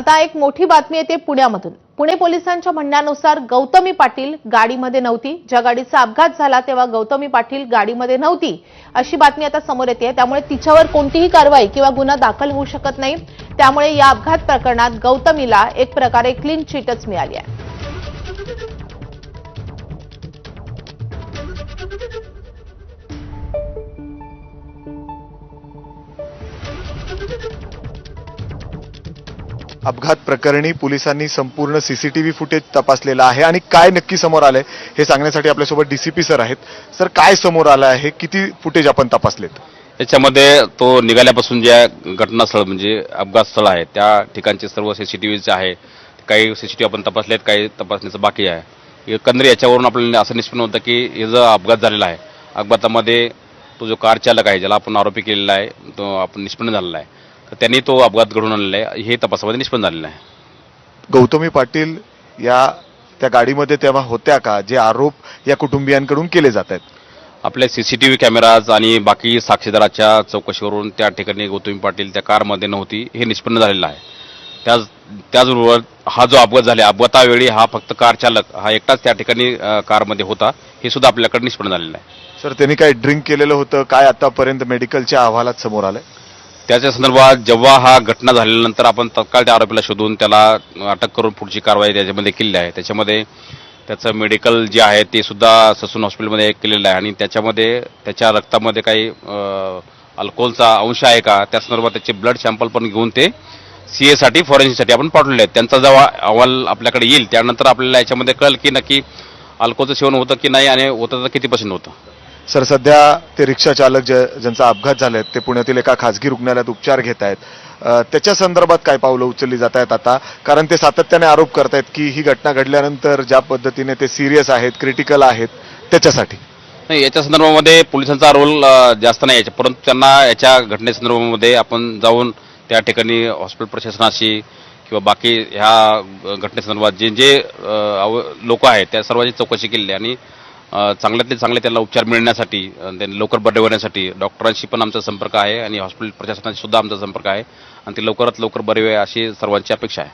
आता एक मोठी बातमी येते पुण्यामधून. पुणे पोलिसांच्या म्हणण्यानुसार गौतमी पाटील गाडीमध्ये नव्हती. ज्या गाडीचा अपघात झाला तेव्हा गौतमी पाटील गाडीमध्ये नव्हती. अशी बातमी आता समोर येते. त्यामुळे तिच्यावर कोणतीही कारवाई किंवा गुन्हा दाखल होऊ शकत नाही. त्यामुळे या अपघात प्रकरणात गौतमीला एक प्रकारे क्लीन चिटच मिळाली आहे. अपघात प्रकरणी पोलिसांनी संपूर्ण सीसीटीव्ही फुटेज तपासलेलं आहे आणि काय नक्की समोर आलंय हे सांगण्यासाठी आपल्यासोबत डीसीपी सर आहेत. सर काय समोर आलं आहे? किती फुटेज आपण तपासलेत? याच्यामध्ये तो निघाल्यापासून ज्या घटनास्थळ म्हणजे अपघात स्थळ आहे त्या ठिकाणचे सर्व सीसीटीव्हीचे आहे. काही सीसीटीव्ही आपण तपासलेत काही तपासण्याचं बाकी आहे. एकंदरीत याच्यावरून आपल्याला असं निष्पन्न होतं की हे जो अपघात झालेला आहे अपघातामध्ये तो जो कार चालक आहे ज्याला आपण आरोपी केलेला आहे तो आपण निष्पन्न झालेला आहे. तर त्यांनी तो अपघात घडून आणलेला आहे. हे तपासामध्ये निष्पन्न झालेलं आहे. गौतमी पाटील या त्या गाडीमध्ये तेव्हा होत्या का? जे आरोप या कुटुंबियांकडून केले जात आहेत. आपले सीसीटीव्ही कॅमेराज आणि बाकी साक्षीदाराच्या चौकशीवरून त्या ठिकाणी गौतमी पाटील त्या कारमध्ये नव्हती हे निष्पन्न झालेलं आहे. त्याच त्याचबरोबर हा जो अपघात झाला अपघातावेळी हा फक्त कार चालक हा एकटाच त्या ठिकाणी कारमध्ये होता हे सुद्धा आपल्याकडे निष्पन्न झालेलं आहे. सर त्यांनी काय ड्रिंक केलेलं होतं? काय आतापर्यंत मेडिकलच्या अहवालात समोर आलंय? त्याच्या संदर्भात जेव्हा हा घटना झाल्यानंतर आपण तत्काळ त्या आरोपीला शोधून त्याला अटक करून पुढची कारवाई त्याच्यामध्ये केलेली आहे. त्याच्यामध्ये त्याचं मेडिकल जे आहे ते सुद्धा ससून हॉस्पिटलमध्ये केलेलं आहे आणि त्याच्यामध्ये त्याच्या रक्तामध्ये काही अल्कोहोलचा अंश आहे का? त्या संदर्भात त्याचे ब्लड सॅम्पल पण घेऊन ते सी एसाठी फॉरेन्सिकसाठी आपण पाठवलेले आहेत. त्यांचा जेव्हा अहवाल आपल्याकडे येईल त्यानंतर आपल्याला याच्यामध्ये कळेल की नक्की अल्कोहोलचं सेवन होतं की नाही आणि होतं तर किती पर्सेंट होतं? सर सध्या ते रिक्षा चालक जे ज्यांचा अपघात झाला ते पुण्यातील एका खासगी रुग्णालयात उपचार घेत आहेत. त्याच्या संदर्भात काय पावलं उचलली जात आहेत आता? कारण ते सातत्याने आरोप करतायत की ही घटना घडल्यानंतर ज्या पद्धतीने ते सिरियस आहेत क्रिटिकल आहेत त्याच्यासाठी. नाही याच्या संदर्भामध्ये पोलिसांचा रोल जास्त नाही याच्या परंतु त्यांना याच्या घटनेसंदर्भामध्ये आपण जाऊन त्या ठिकाणी हॉस्पिटल प्रशासनाशी किंवा बाकी ह्या घटनेसंदर्भात जे जे लोक आहेत त्या सर्वांची चौकशी केलेली आणि चांगल्यातले चांगले त्यांना उपचार मिळण्यासाठी अ, त्यांना लवकर बरे होण्यासाठी डॉक्टरांशी पण आमचा संपर्क आहे आणि हॉस्पिटल प्रशासनाशी सुद्धा आमचा संपर्क आहे आणि ते लवकरात लवकर बरे व्हावे अशी सर्वांची अपेक्षा आहे.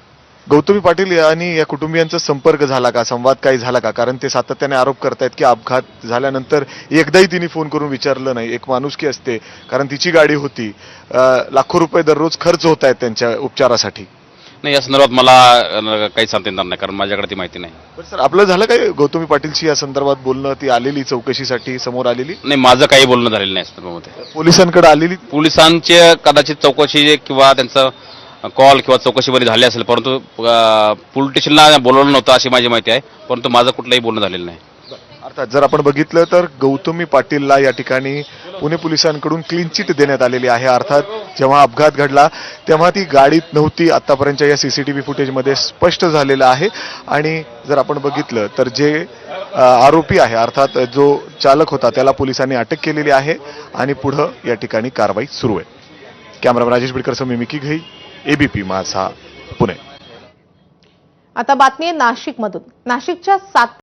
गौतमी पाटील आणि या कुटुंबियांचा संपर्क झाला का संवाद काही झाला का? कारण ते सातत्याने आरोप करतायत की अपघात झाल्यानंतर एकदाही तिने फोन करून विचारलं नाही. एक माणुसकी असते कारण तिची गाडी होती. लाखो रुपये दररोज खर्च होत आहेत त्यांच्या उपचारासाठी. नाही या संदर्भात मला काही सांगता येणार नाही कारण माझ्याकडे ती माहिती नाही. बरं सर आपलं झालं काय गौतमी पाटीलशी या संदर्भात बोलणं? ती आलेली चौकशीसाठी समोर आलेली? नाही माझं काही बोलणं झालेलं नाही या संदर्भामध्ये. पोलिसांकडे आलेली? पोलिसांचे कदाचित चौकशी किंवा त्यांचं कॉल किंवा चौकशी बरी झाली असेल परंतु पोलीस स्टेशनला बोलवलं नव्हतं अशी माझी माहिती आहे परंतु माझं कुठलंही बोलणं झालेलं नाही. अर्थात जर आपण बघितलं तर गौतमी पाटीलला या ठिकाणी पुणे पोलिसांकडून क्लीन चिट देण्यात आलेली आहे. अर्थात जेव्हा अपघात घडला तेव्हा ती गाडीत नव्हती आतापर्यंतच्या या सीसीटीव्ही फुटेजमध्ये स्पष्ट झालेलं आहे. आणि जर आपण बघितलं तर जे आरोपी आहे अर्थात जो चालक होता त्याला पोलिसांनी अटक केलेली आहे आणि पुढं या ठिकाणी कारवाई सुरू आहे. कॅमेरामॅन राजेश बिडकर मी मिकी घई एबीपी माझा पुणे. आता बातमी आहे नाशिकमधून. नाशिकच्या सात